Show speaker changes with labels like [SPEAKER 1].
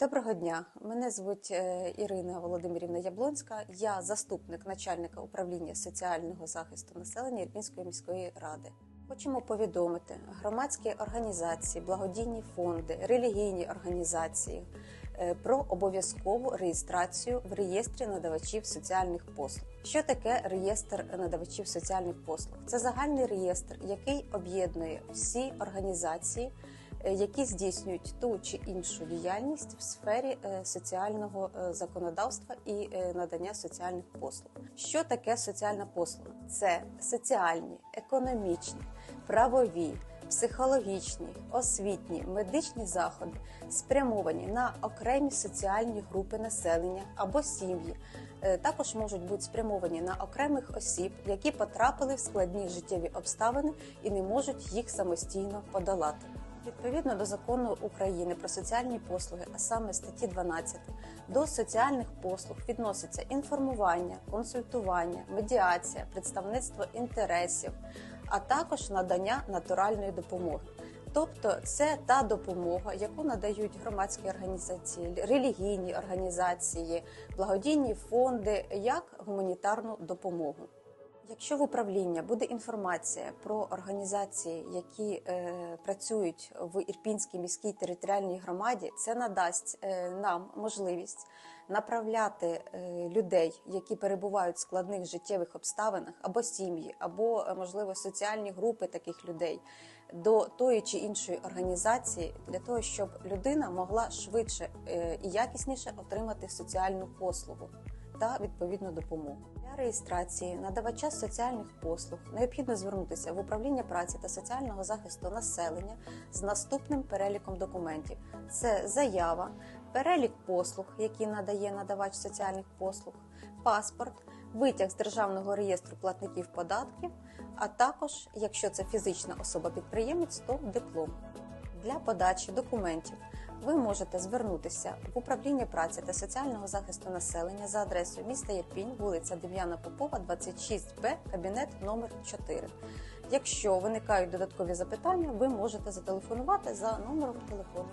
[SPEAKER 1] Доброго дня, мене звуть е, Ірина Володимирівна Яблонська. Я заступник начальника управління соціального захисту населення Ірпінської міської ради. Хочемо повідомити громадські організації, благодійні фонди, релігійні організації е, про обов'язкову реєстрацію в реєстрі надавачів соціальних послуг. Що таке реєстр надавачів соціальних послуг? Це загальний реєстр, який об'єднує всі організації, які здійснюють ту чи іншу діяльність в сфері е, соціального е, законодавства і е, надання соціальних послуг. Що таке соціальна послуга? Це соціальні, економічні, правові, психологічні, освітні, медичні заходи, спрямовані на окремі соціальні групи населення або сім'ї. Е, Також можуть бути спрямовані на окремих осіб, які потрапили в складні життєві обставини і не можуть їх самостійно подолати. Відповідно до закону України про соціальні послуги, а саме статті 12, до соціальних послуг відноситься інформування, консультування, медіація, представництво інтересів, а також надання натуральної допомоги. Тобто це та допомога, яку надають громадські організації, релігійні організації, благодійні фонди як гуманітарну допомогу. Якщо в управління буде інформація про організації, які е, працюють в Ірпінській міській територіальній громаді, це надасть е, нам можливість направляти е, людей, які перебувають в складних життєвих обставинах, або сім'ї, або е, можливо соціальні групи таких людей до тої чи іншої організації для того, щоб людина могла швидше е, і якісніше отримати соціальну послугу та відповідну допомогу. Для реєстрації надавача соціальних послуг необхідно звернутися в управління праці та соціального захисту населення з наступним переліком документів: це заява, перелік послуг, які надає надавач соціальних послуг, паспорт, витяг з державного реєстру платників податків, а також, якщо це фізична особа-підприємець, то диплом. Для подачі документів ви можете звернутися в управління праці та соціального захисту населення за адресою міста Єрпінь, вулиця Дем'яна Попова, 26Б, кабінет номер 4. Якщо виникають додаткові запитання, ви можете зателефонувати за номером телефону.